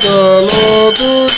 个萝卜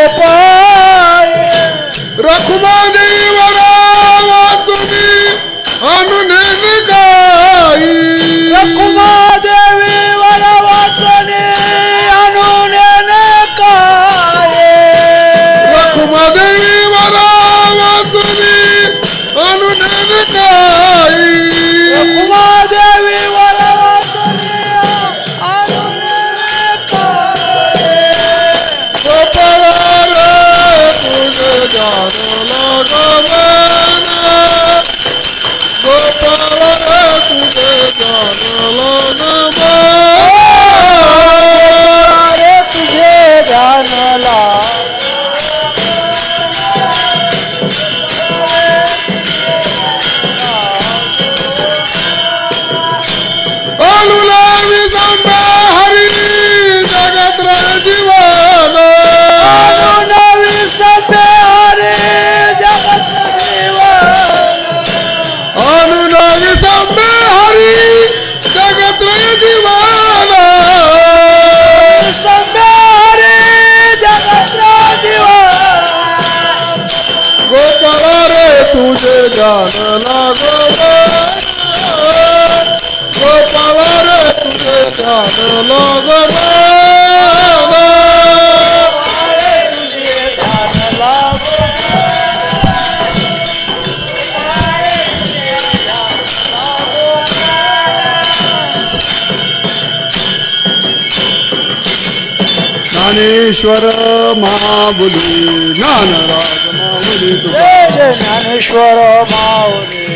ज्ञानेश्वर माऊली ज्ञानराज माऊली जय जय ज्ञानेश्वर माऊली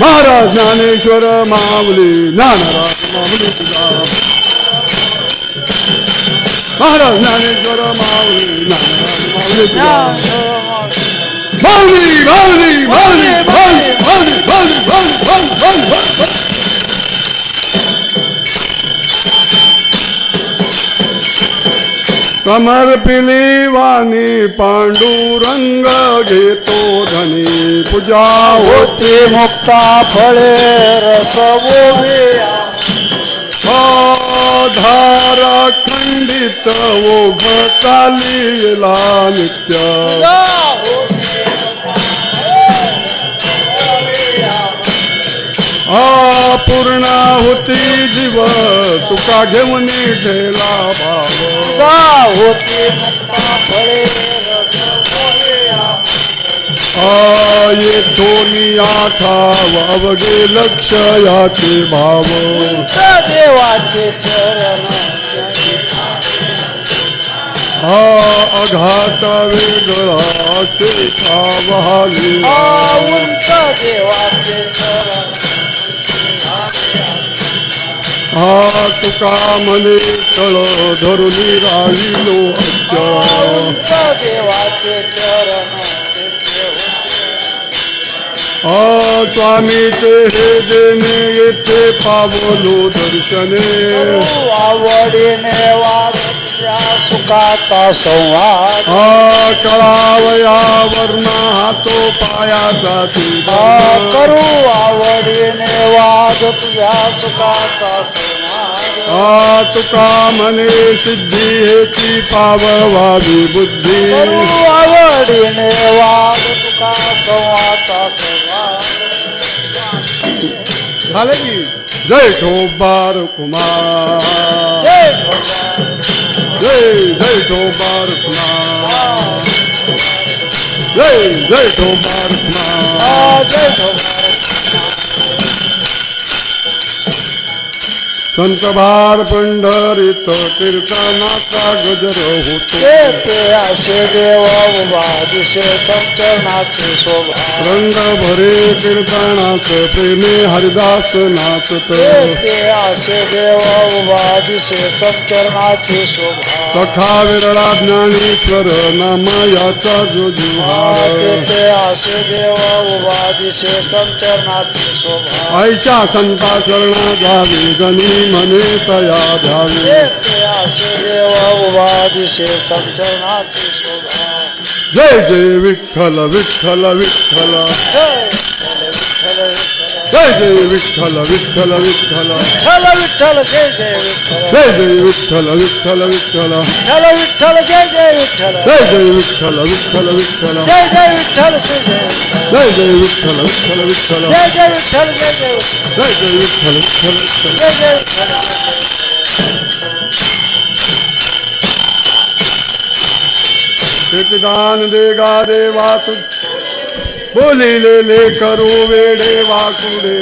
महाराज ज्ञानेश्वर माऊली ज्ञानराज माऊली तुझा महाराज ज्ञानेश्वर माऊली ज्ञानराज माऊली तुझा माऊली माऊली माऊली माऊली कमर पिली वाणी पांडुरंग घेतो धनी पूजा होती मुक्ता फळे धारा खंडित ओघ चालीला नित्य. अपूर्ण पूर्णाहुती जीव. तुका घेऊन ठेला बाबा. होती आये दोन्ही आठा वावगे लक्ष याचे भाव देवाचे हा अघात वेगळा ते खावा देवाचे હાથ કામને ચળો ધરુની રાહીનો આ સ્વામી, તે હે દેને એટલે પાવલો દર્શને. આવડીને વાત वाच्या सुखाचा संवाद. हा कळावया वर्णा हातो पायाचा तुझा करू आवडीने वाद तुझ्या सुखाचा संवाद. आ तुका मने सिद्धी हेची पाववावी बुद्धी. करू आवडीने वाद तुका संवाचा संवाद. झालं की? जय ठोबार कुमार. রে তোমার রে রে তোমার संत भार पंढरीत कीर्तनाथ गजर होतो येते असे देव उभा दिसे संचरणाची शोभा। रंग भरे कीर्तनाच प्रेमे हरिदास नाचत येते असे देव उभा दिसे संचरणाची शोभा। सखा विरळा ज्ञानेश्वर नाम याचा जो जिव्हार येते असे देव उभा दिसे संचरणाची शोभा। ऐशा संता शरणा जावी गणी मने तया ध्यावी శేషం శరణార్థి జయ జయ విఠల విఠల విఠల జయ జయ విఠల విఠల విఠల విఠల విఠల జయ జయ విఠల విఠల విఠల విఠల విఠల జయ జయ విఠల జయ జయ విఠల విఠల విఠల జయ జయ విఠల జయ జయ విఠల విఠల విఠల జయ జయ విఠల జయ జయ విఠల జయ జయ విఠల విఠల విఠల జయ జయ విఠల दान दे गा देवा तू बोलिले ले करू वेडे वाकुडे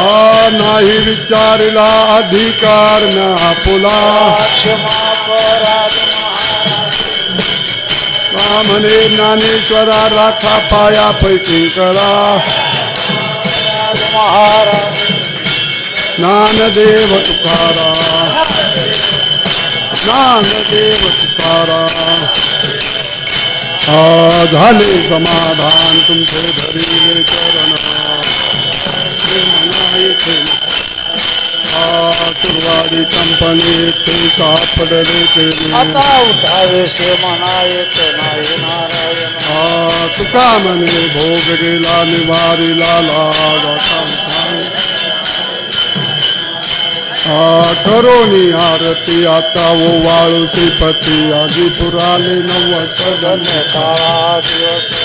आ नाही विचारला अधिकार न आपुला ब्राह्मणे म्हणे ज्ञानेश्वरा राखा पाया पैकी करा महाराज ज्ञानदेव तुकारा ज्ञानदेव तुकारा झाले समाधान तुमचे धरी चरण हे सुरवाडी कंपनी ते सापडले ते आता उठावे से म्हणा येत नाही नारायण. तुका म्हणे भोग गेला निवारीला लागा करो नी आरती आता वो वालू की पति आगे पुराने नव सदन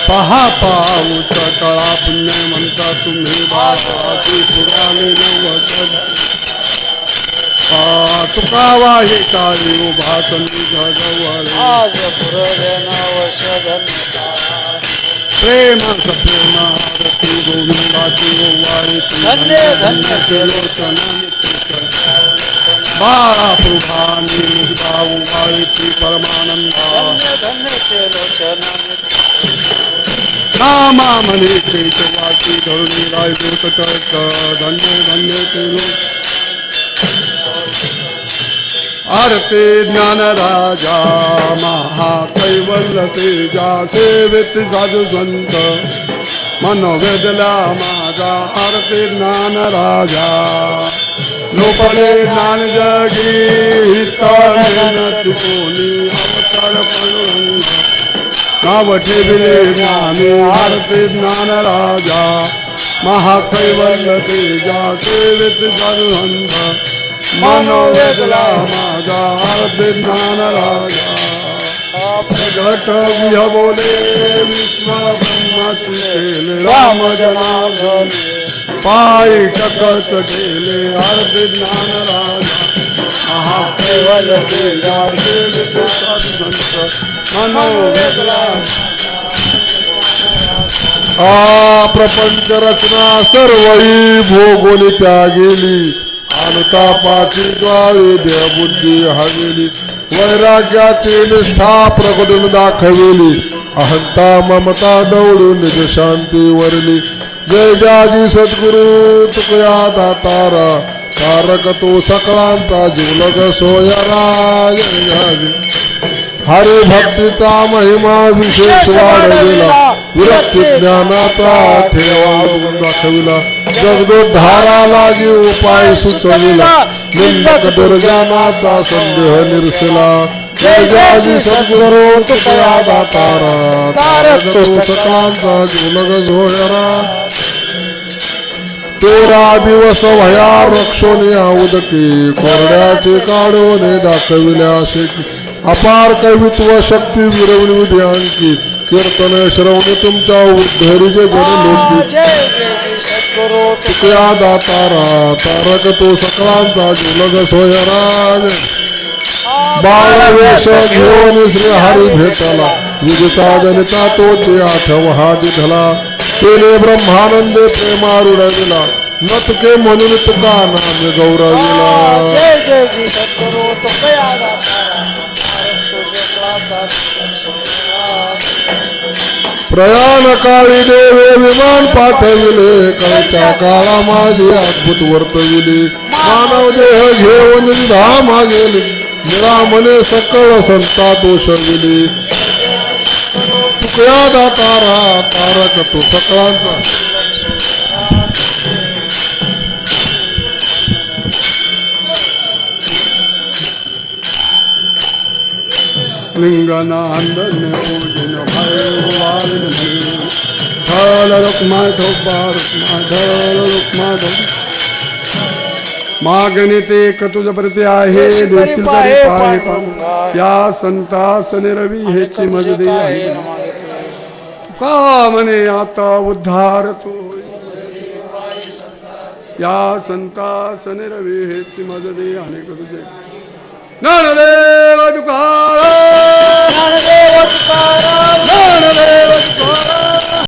पहा पाऊ चकड़ा पुण्य मंत्र तुम्हें बाकी पुराने नव सदन तुकावाही काही उभा चंदी गजवळ प्रेम प्रेम आरती गोविंदाची गोवाळी धन्य धन्य केलो चंद महाप्रभाने भाऊ गायत्री परमानंदा। नामा म्हणे ते वाटी धरुणी राय दूत करत धन्य धन्य ते लोक आरते ज्ञान राजा महाकैवल्य तेजा सेवित साधू संत। मनोवेदला माझा आरते ज्ञान राजा। लोपले ज्ञान जगी हिताने कोणी अवतार पडून नाव ठेविले ज्ञाने आरते ज्ञान राजा महाकैवल्य तेजा सेवित साधू संत मनोवेदला माझा आरते ज्ञान राजा घट विह बोले विश्व ब्रह्म केले राम जनार्दन. पाय टकत केले आरते ज्ञान राजा. मनोवेदला प्रपंच रचना सर्वही भोगोली त्यागेली. अनुतापाची द्वारे देव बुद्धी हवेली. वैराग्याची निष्ठा प्रकटून दाखविली. अहंता ममता दौडून निज शांती वरली जय जाजी सद्गुरु तुकया दातारा कारक तो सकळांचा जीवलग सोयराय जाजी हरे भक्तीचा महिमा विशेष वाढविला विरक्ती ज्ञानाचा ठेवा दाखविला. जगदोद्धारा लागी उपाय सुचविला निंदक दुर्ज्ञानाचा संदेह निरसला. जय जयाजी सद्गुरु तुकया दातारा तारक तो सकांचा जुलग झोळरा तेरा दिवस भया रक्षोने उदके कोरड्याचे काढवणे दाखविल्या अपार कवित्व शक्ती विरवणी विधी कीर्तन श्रवणे तुमच्या उद्धरीचे तुकया दातारा तारक तो सकळांचा जुलग सोयराज बाळवेश घेऊन श्री हरी भेटला. युगचा जनिता तोचे आठव हा दिधला तेने ब्रह्मानंदे प्रेमारुडविला नतके म्हणून तुका नाम गौरविला जय जय जी सद्गुरु तुकया दातारा तारक प्रयाण काळी देवे विमान पाठविले कळच्या काळा माझे अद्भुत वर्तविले मानव देह घेऊन धामा गेले निरामने सकळ संता दोषविले दातारा तारक तो सकळांचा लिंगनांदन पूजन ढल रुक्मा ढोबा रुक्मा ढल ढोबा मागणी ते तुझ प्रती आहे तरी तरी. या संतास निरवी हेची मजदी आहे का म्हणे आता उद्धार तो या संता सने रवी हे माझ दे अनेक तुझे नाणदेव तुकाराम नाणदेव